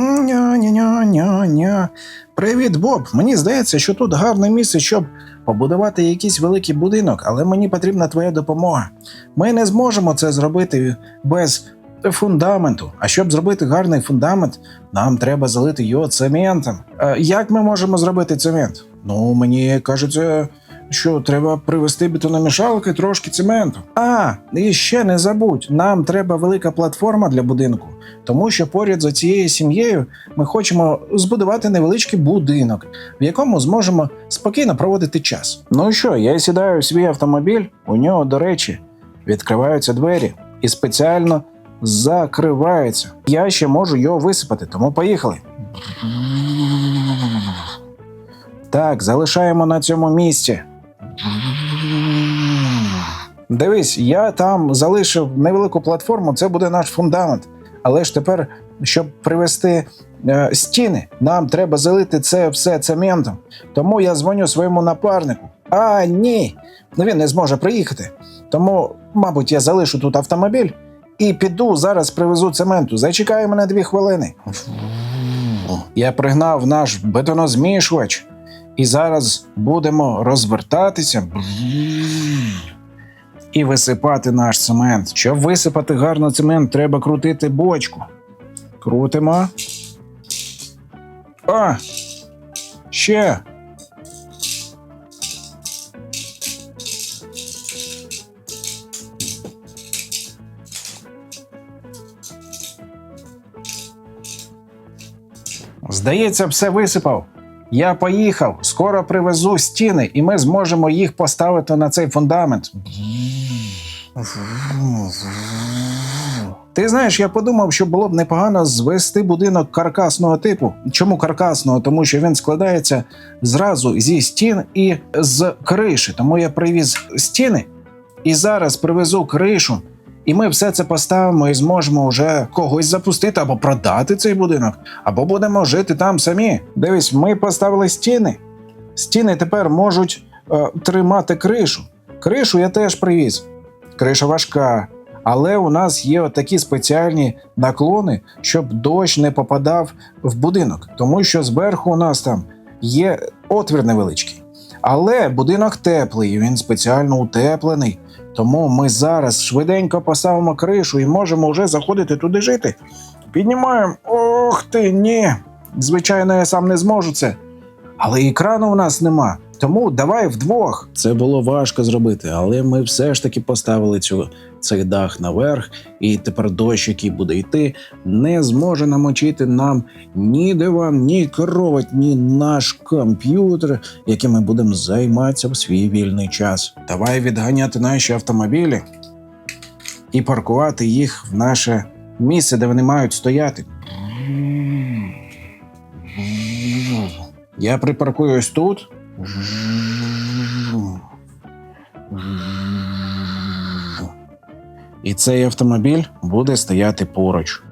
Ня-ня-ня-ня-ня. Привіт, Боб. Мені здається, що тут гарне місце, щоб побудувати якийсь великий будинок, але мені потрібна твоя допомога. Ми не зможемо це зробити без фундаменту. А щоб зробити гарний фундамент, нам треба залити його цементом. Е, як ми можемо зробити цемент? Ну, мені кажеться, що треба привезти бетономішалки трошки цементу. А, і ще не забудь, нам треба велика платформа для будинку, тому що поряд за цією сім'єю ми хочемо збудувати невеличкий будинок, в якому зможемо спокійно проводити час. Ну що, я сідаю в свій автомобіль, у нього, до речі, відкриваються двері і спеціально закриваються. Я ще можу його висипати, тому поїхали. Так, залишаємо на цьому місці. Дивись, я там залишив невелику платформу, це буде наш фундамент. Але ж тепер, щоб привести е, стіни, нам треба залити це все цементом. Тому я дзвоню своєму напарнику. А, ні, ну він не зможе приїхати. Тому, мабуть, я залишу тут автомобіль і піду зараз привезу цементу. Зачекай мене дві хвилини. Я пригнав наш бетонозмішувач, і зараз будемо розвертатися і висипати наш цемент. Щоб висипати гарно цемент, треба крутити бочку. Крутимо. А! Ще. Здається, все висипав. Я поїхав, скоро привезу стіни, і ми зможемо їх поставити на цей фундамент. Ти знаєш, я подумав, що було б непогано звести будинок каркасного типу. Чому каркасного? Тому що він складається зразу зі стін і з криші. Тому я привіз стіни і зараз привезу кришу. І ми все це поставимо і зможемо вже когось запустити або продати цей будинок, або будемо жити там самі. Дивись, ми поставили стіни. Стіни тепер можуть е, тримати кришу. Кришу я теж привіз. Криша важка. Але у нас є такі спеціальні наклони, щоб дощ не попадав в будинок, тому що зверху у нас там є отвір невеличкий. Але будинок теплий, він спеціально утеплений. Тому ми зараз швиденько поставимо кришу і можемо вже заходити туди жити. Піднімаємо. Ох ти, ні. Звичайно, я сам не зможу це. Але і крану в нас нема. Тому давай вдвох. Це було важко зробити, але ми все ж таки поставили цю, цей дах наверх, і тепер дощ, який буде йти, не зможе намочити нам ні диван, ні кровать, ні наш комп'ютер, яким ми будемо займатися в свій вільний час. Давай відганяти наші автомобілі і паркувати їх в наше місце, де вони мають стояти. Я припаркую ось тут. І цей автомобіль буде стояти поруч.